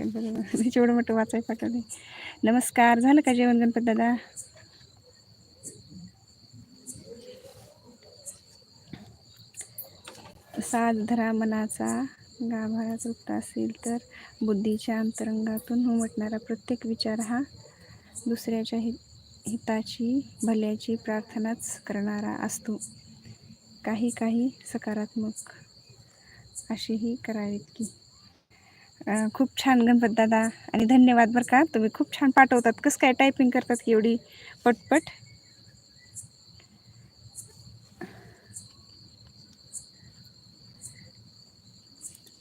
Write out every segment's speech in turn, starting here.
गणपती एवढं मोठं वाचाय पाठवले नमस्कार झालं का जेवण गणपत दादा? साध धरा मनाचा गाभारा चुकता असेल तर बुद्धीच्या अंतरंगातून उमटणारा प्रत्येक विचार हा दुसऱ्याच्या हि हिताची भल्याची प्रार्थनाच करणारा असतो. काही काही सकारात्मक अशीही करावीत की खूप छान गणपत दादा. आणि धन्यवाद बरं का. तुम्ही खूप छान पाठवतात. कसं काय टायपिंग करतात एवढी पटपट?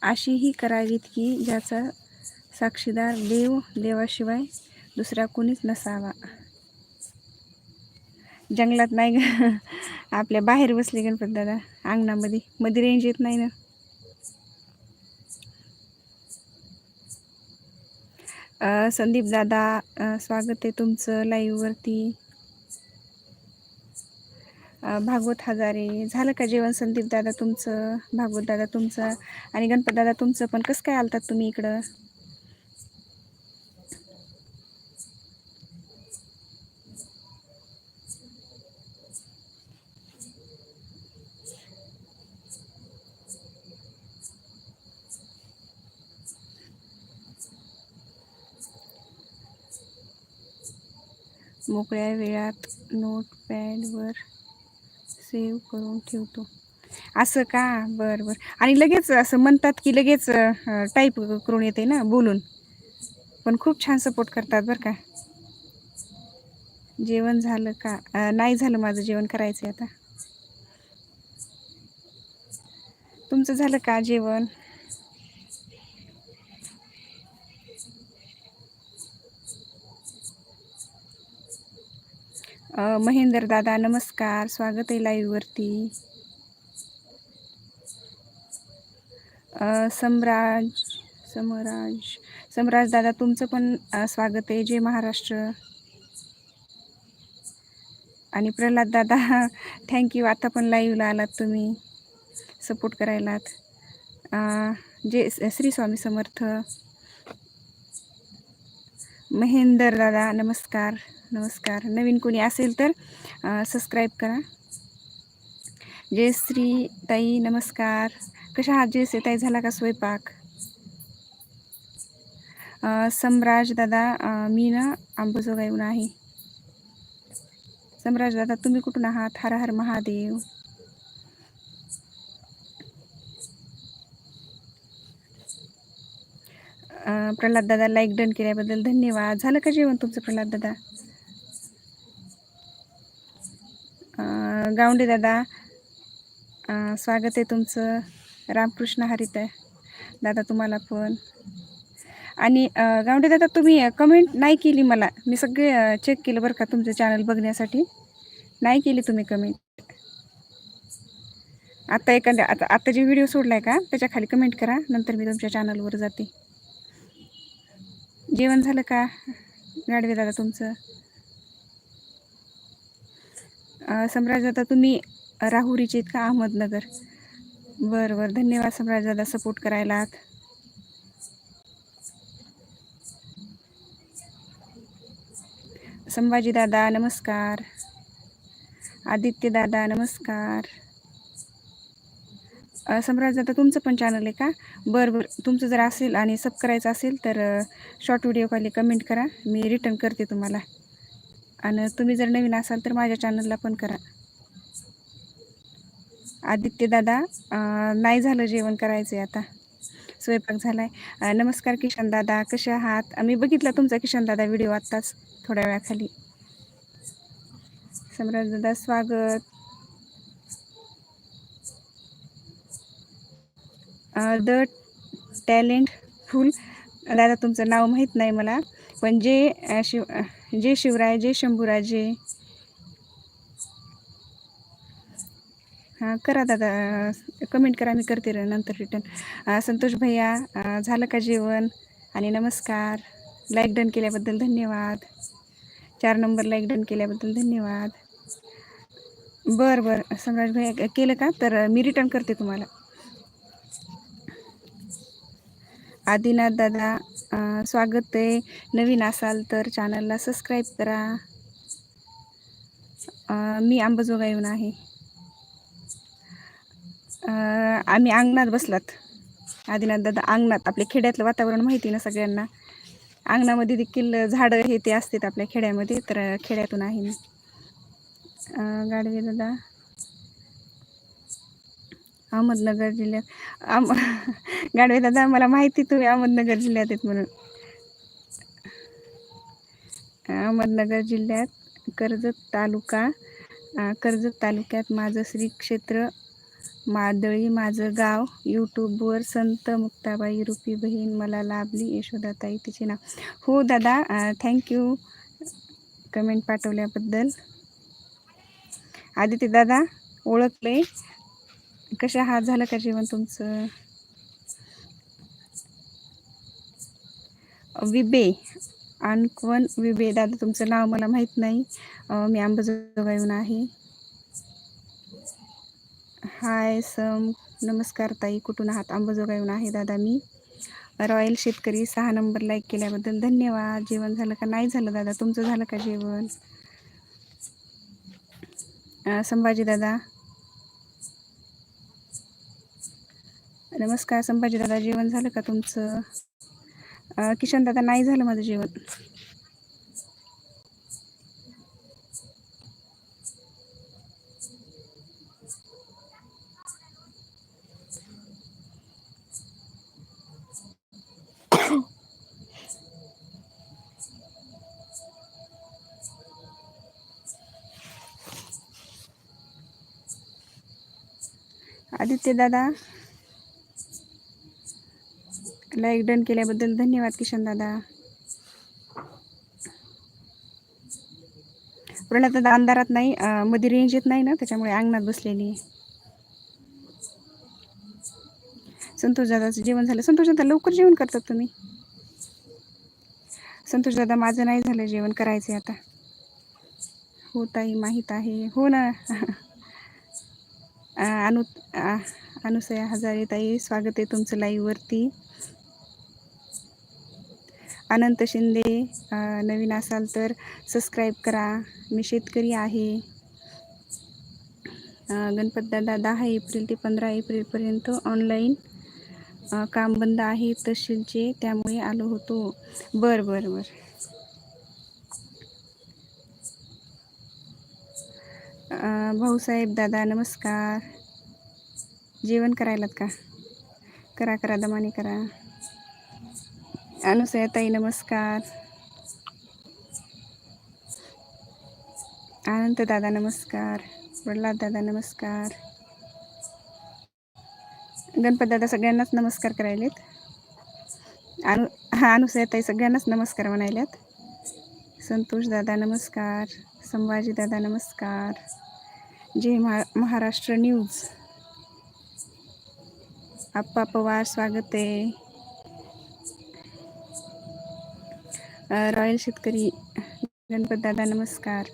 अशी ही करावीत की ज्याचा साक्षीदार देव देवाशिवाय दुसरा कोणीच नसावा. जंगलात नाही ग. आपल्या बाहेर बसले गणपत दादा. अंगणामध्ये. मध्ये रेंज येत नाही ना. संदीप दादा स्वागत आहे तुमचं लाईव्हवरती भागवत हजारे झालं का जेवण संदीप दादा तुमचं भागवत दादा तुमचं आणि गणपत दादा तुमचं पण? कसं काय आलतात तुम्ही इकडं? मोकळ्या वेळात नोटपॅडवर सेव्ह करून ठेवतो. असं का? बरं बरं. आणि लगेच असं म्हणतात की लगेच टाईप करून येते ना बोलून. पण खूप छान सपोर्ट करतात बरं का. जेवण झालं का? नाही झालं माझं जेवण करायचं आहे आता. तुमचं झालं का जेवण? महेंद्र दादा नमस्कार. स्वागत आहे लाईव्हवरती सम्राज समराज समराज दादा तुमचं पण स्वागत आहे. जय महाराष्ट्र. आणि प्रल्हाद दादा थँक्यू आता पण लाईव्हला आलात तुम्ही. सपोर्ट करायलात. जे श्री स्वामी समर्थ. महेंदर दादा नमस्कार. नमस्कार. नवीन कोणी असेल तर सबस्क्राईब करा. जयश्री ताई नमस्कार. कशा आहात? जयश्री ताई झाला का स्वयंपाक? सम्राज दादा मी ना आंबोजोगाईहून आहे. सम्राज दादा तुम्ही कुठून आहात? हर हर महादेव. प्रल्हाद दादा लाईक डन केल्याबद्दल धन्यवाद. झालं का जेवण तुमचं प्रल्हाद दादा? गावंडे दादा स्वागत आहे तुमचं. रामकृष्ण हरित आहे. दादा तुम्हाला पण आणि गावंडे दादा तुम्ही कमेंट नाही केली मला. मी सगळे चेक केलं बरं का तुमचं चॅनल बघण्यासाठी. नाही केली तुम्ही कमेंट आत्ता एखाद्या आता आत्ता जे व्हिडिओ सोडलाय का त्याच्याखाली कमेंट करा. नंतर मी तुमच्या चॅनलवर जाते. जेवण झालं का? गाडवे दादा तुमचं? सम्राज दादा तुम्ही राहुरीचे आहेत का अहमदनगर? बरं बरं. धन्यवाद सम्राज दादा सपोर्ट करायला संभाजी दादा नमस्कार. आदित्य दादा नमस्कार. सम्राज दादा तुमचं पण चॅनल आहे का? बरं बरं. तुमचं जर असेल आणि सब करायचं असेल तर शॉर्ट व्हिडिओ खाली कमेंट करा. मी रिटर्न करते तुम्हाला. आणि तुम्ही जर नवीन असाल तर माझ्या चॅनलला पण करा. आदित्य दादा नाही झालं जेवण करायचं आहे आता. स्वयंपाक झाला आहे नमस्कार किशन दादा कसे आहात? मी बघितला तुमचा किशन दादा व्हिडिओ आत्ताच थोड्या वेळाखाली. सम्राट दादा स्वागत. The talent full. दादा तुमचं नाव माहीत नाही मला पण जे शिव जय जे शिवराय जे शंभूराजे. हां करा दादा कमेंट करा मी करते र- नंतर रिटर्न संतोष भैया झालं का जेवण? आणि नमस्कार. लाईक डन केल्याबद्दल धन्यवाद. चार नंबर लाईक डन केल्याबद्दल धन्यवाद. बरं बरं. सम्राट भैया केलं का? तर मी रिटर्न करते तुम्हाला. आदिनाथ दादा स्वागत आहे. नवीन असाल तर चॅनलला सबस्क्राईब करा. मी आंबजोगा येऊन आहे आम्ही अंगणात बसलात. आदिनाथ दादा अंगणात. आपल्या खेड्यातलं वातावरण माहिती ना सगळ्यांना? अंगणामध्ये देखील झाडं हे ते असतात आपल्या खेड्यामध्ये तर खेड्यातून आहे मी. गाडवे दादा. अहमदनगर जिल्ह्यात. अहम गाडवे दादा मला माहिती तुम्ही अहमदनगर जिल्ह्यात आहेत म्हणून. अहमदनगर जिल्ह्यात कर्जत तालुका कर्जत तालुक्यात माझं श्री क्षेत्र मादळी माझं गाव. यूट्यूबवर संत मुक्ताबाई रुपी बहीण मला लाभली. यशोदाताई तिचे नाव. हो दादा थँक्यू कमेंट पाठवल्याबद्दल. आदित्य दादा ओळखले? कशा हात झालं का जेवण तुमचं? विबे. आणकवन विबे. दादा तुमचं नाव मला माहीत नाही. मी अंबाजोगा आहे. हाय सम. नमस्कार ताई. कुठून आहात? अंबाजोगा आहे दादा मी. रॉयल शेतकरी सहा नंबर लाईक केल्याबद्दल धन्यवाद. जेवण झालं का? नाही झालं दादा. तुमचं झालं का जेवण? संभाजी दादा. नमस्कार संभाजी दादा जेवण झालं का तुमचं? किशन दादा नाही झालं माझं जेवण. आदित्य दादा लाईक डन केल्याबद्दल धन्यवाद किशन दादा. प्रणा दादा अंधारात नाही मध्ये रेंज येत नाही ना त्याच्यामुळे अंगणात बसलेली संतोष दादाचं जेवण झालं. संतोष दादा लवकर जेवण करतात तुम्ही? संतोष दादा माझं नाही झालं जेवण करायचं आता. हो ताई माहीत आहे. हो ना. अनु अनुसया हजारे ताई स्वागत आहे तुमचं लाईव्हवरती अनंत शिंदे नवीन असाल तर सबस्क्राईब करा. मी शेतकरी आहे. गणपतदादा दहा एप्रिल ते पंधरा एप्रिलपर्यंत ऑनलाईन काम बंद आहे तहसीलचे त्यामुळे आलो होतो. बर बर बर. भाऊसाहेब दादा नमस्कार. जेवण करायलात का? करा करा दमाने करा. ताई नमस्कार. आनंद दादा नमस्कार. प्रल्हाद दादा नमस्कार. गणपत दादा सगळ्यांनाच नमस्कार करायलेत. अनु हा ताई सगळ्यांनाच नमस्कार म्हणायल्यात. संतोष दादा नमस्कार. संभाजी दादा नमस्कार. जय महा महाराष्ट्र न्यूज. आप्पा पवार स्वागत आहे. रॉयल शेतकरी गणपत दादा नमस्कार.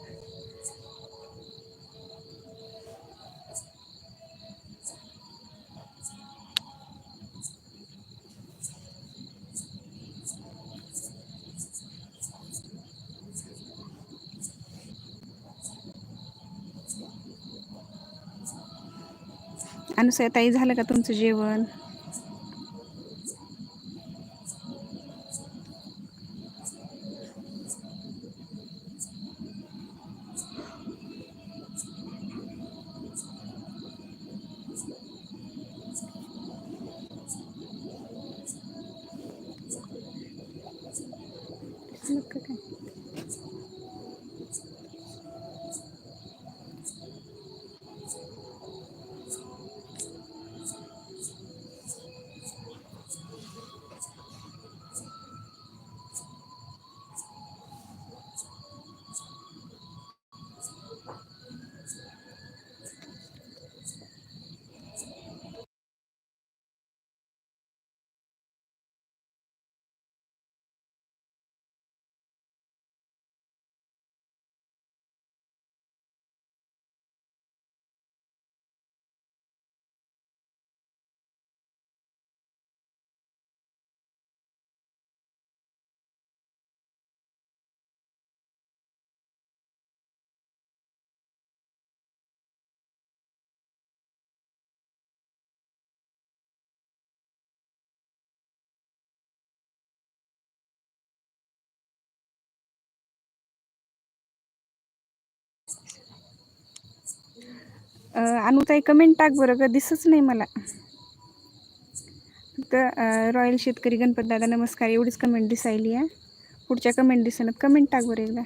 ताई झालं का तुमचं जेवण? अनुताई कमेंट टाक बरं ग दिसच नाही मला. फक्त रॉयल शेतकरी गणपत दादा नमस्कार एवढीच कमेंट दिसायली आहे. पुढच्या कमेंट दिसणार कमेंट टाक बरं एकदा.